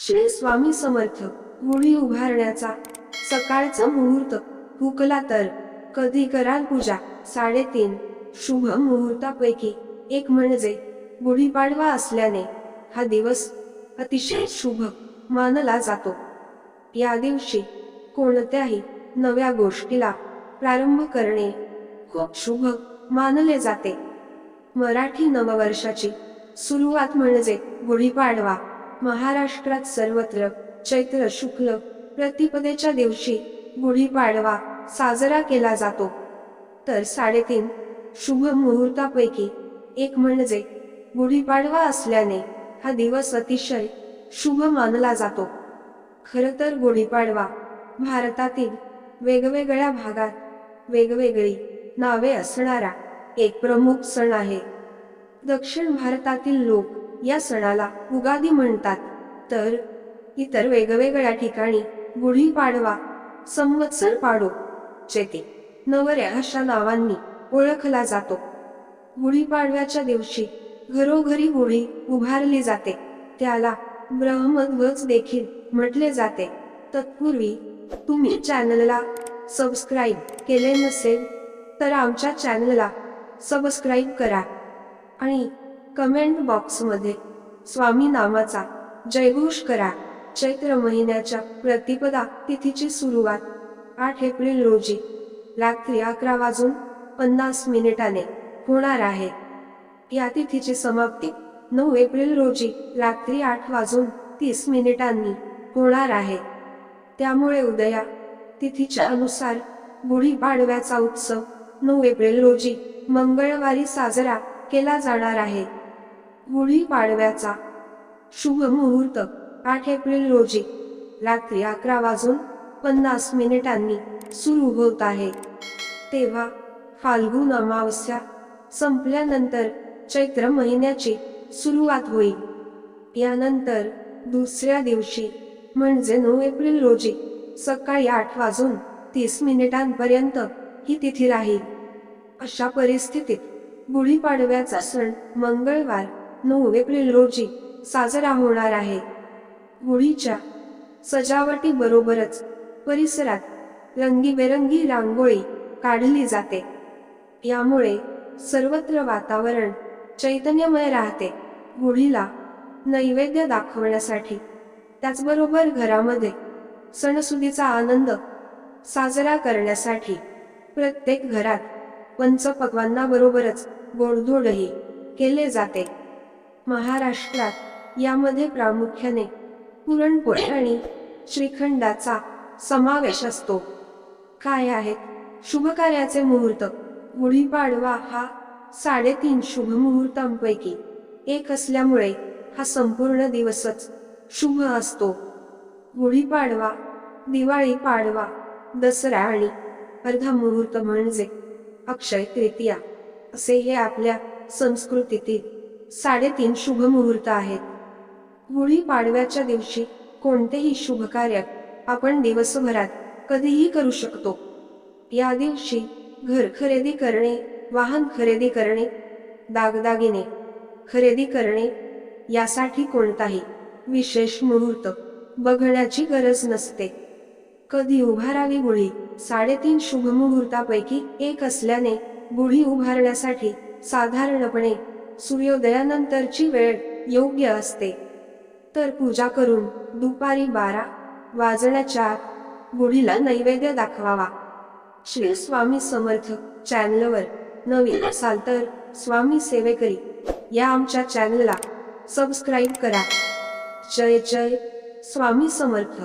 श्री स्वामी समर्थ गुढी उभारण्याचा सकाळचा मुहूर्त. हुकला तर कधी कराल पूजा? साडेतीन. शुभ मुहूर्तापैकी एक म्हणजे गुढीपाडवा असल्याने हा दिवस अतिशय शुभ मानला जातो. या दिवशी कोणत्याही नव्या गोष्टीला प्रारंभ करणे खूप शुभ मानले जाते. मराठी नववर्षाची सुरुवात म्हणजे गुढीपाडवा. महाराष्ट्रात सर्वत्र चैत्र शुक्ल प्रतिपदेच्या दिवशी गुढीपाडवा साजरा केला जातो. तर साडेतीन शुभ मुहूर्तापैकी एक म्हणजे गुढीपाडवा असल्याने हा दिवस अतिशय शुभ मानला जातो. खर तर गुढीपाडवा भारतातील वेगवेगळ्या भागात वेगवेगळी नावे असणारा एक प्रमुख सण आहे. दक्षिण भारतातील लोक या सणाला उगादी म्हणतात. तर इतर वेगवेगळ्या ठिकाणी गुढीपाडवा संवत्सर पाडो चेते नवऱ्या अशा नावांनी ओळखला जातो. गुढीपाडव्याच्या दिवशी घरोघरी गुढी उभारली जाते. त्याला ब्रह्मध्वज देखील म्हटले जाते. तत्पूर्वी तुम्ही चॅनलला सबस्क्राईब केले नसेल तर आमच्या चॅनलला सबस्क्राईब करा. आणि कमेंट बॉक्समध्ये स्वामी नामाचा जयघोष करा. चैत्र महिन्याच्या प्रतिपदा तिथीची सुरुवात आठ एप्रिल रोजी. रात्री अकरा वाजून पन्नास मिनिटाने होणार आहे. या तिथीची समाप्ती नऊ एप्रिल रोजी रात्री आठ वाजून तीस मिनिटांनी होणार आहे. त्यामुळे उदया तिथीच्या अनुसार गुढीपाडव्याचा उत्सव नऊ एप्रिल रोजी मंगळवारी साजरा केला जाणार आहे. गुढीपाडव्याचा शुभ मुहूर्त आठ एप्रिल रोजी. रात्री अकरा वाजून पन्नास मिनिटांनी सुरू होत आहे. तेव्हा फाल्गुन अमावस्या संपल्यानंतर चैत्र महिन्याची सुरुवात होईल. यानंतर दुसऱ्या दिवशी म्हणजे नऊ एप्रिल रोजी सकाळी आठ वाजून तीस मिनिटांपर्यंत ही तिथी राहील. अशा परिस्थितीत गुढीपाडव्याचा सण मंगळवार नऊ एप्रिल रोजी साजरा होणार आहे. गुढीच्या सजावटी बरोबरच परिसरात रंगीबेरंगी रांगोळी काढली जाते. यामुळे सर्वत्र वातावरण चैतन्यमय राहते. गुढीला नैवेद्य दाखवण्यासाठी त्याचबरोबर घरामध्ये सणसुदीचा आनंद साजरा करण्यासाठी प्रत्येक घरात पंचपक्वांनाबरोबरच गोडधोडही केले जाते. महाराष्ट्रात यामध्ये प्रामुख्याने पुरणपोळी आणि श्रीखंडाचा समावेश असतो. काय आहेत? शुभकार्याचे मुहूर्त. गुढीपाडवा हा साडेतीन शुभ मुहूर्तांपैकी एक असल्यामुळे हा संपूर्ण दिवसच शुभ असतो. गुढीपाडवा दिवाळी पाडवा दसरा आणि अर्धा मुहूर्त म्हणजे अक्षय तृतीया असे हे आपल्या संस्कृतीतील साडेतीन शुभ मुहूर्त आहेत. गुढी पाडव्याच्या दिवशी कोणतेही शुभ कार्य आपण दिवसभरात कधीही करू शकतो. या दिवशी घर खरेदी करणे वाहन खरेदी करणे दागदागिने खरेदी करणे यासाठी कोणताही विशेष मुहूर्त बघण्याची गरज नसते. कधी उभारावी गुढी साडेतीन शुभ मुहूर्तापैकी एक असल्याने गुढी उभारण्यासाठी साधारणपणे सूर्योदयानंतरची वेळ योग्य असते. तर पूजा करून दुपारी बारा वाजण्याच्या गुढीला नैवेद्य दाखवावा. श्री स्वामी समर्थ चॅनलवर नवीन असाल तर स्वामी सेवेकरी या आमच्या चॅनलला सबस्क्राईब करा. जय जय स्वामी समर्थ.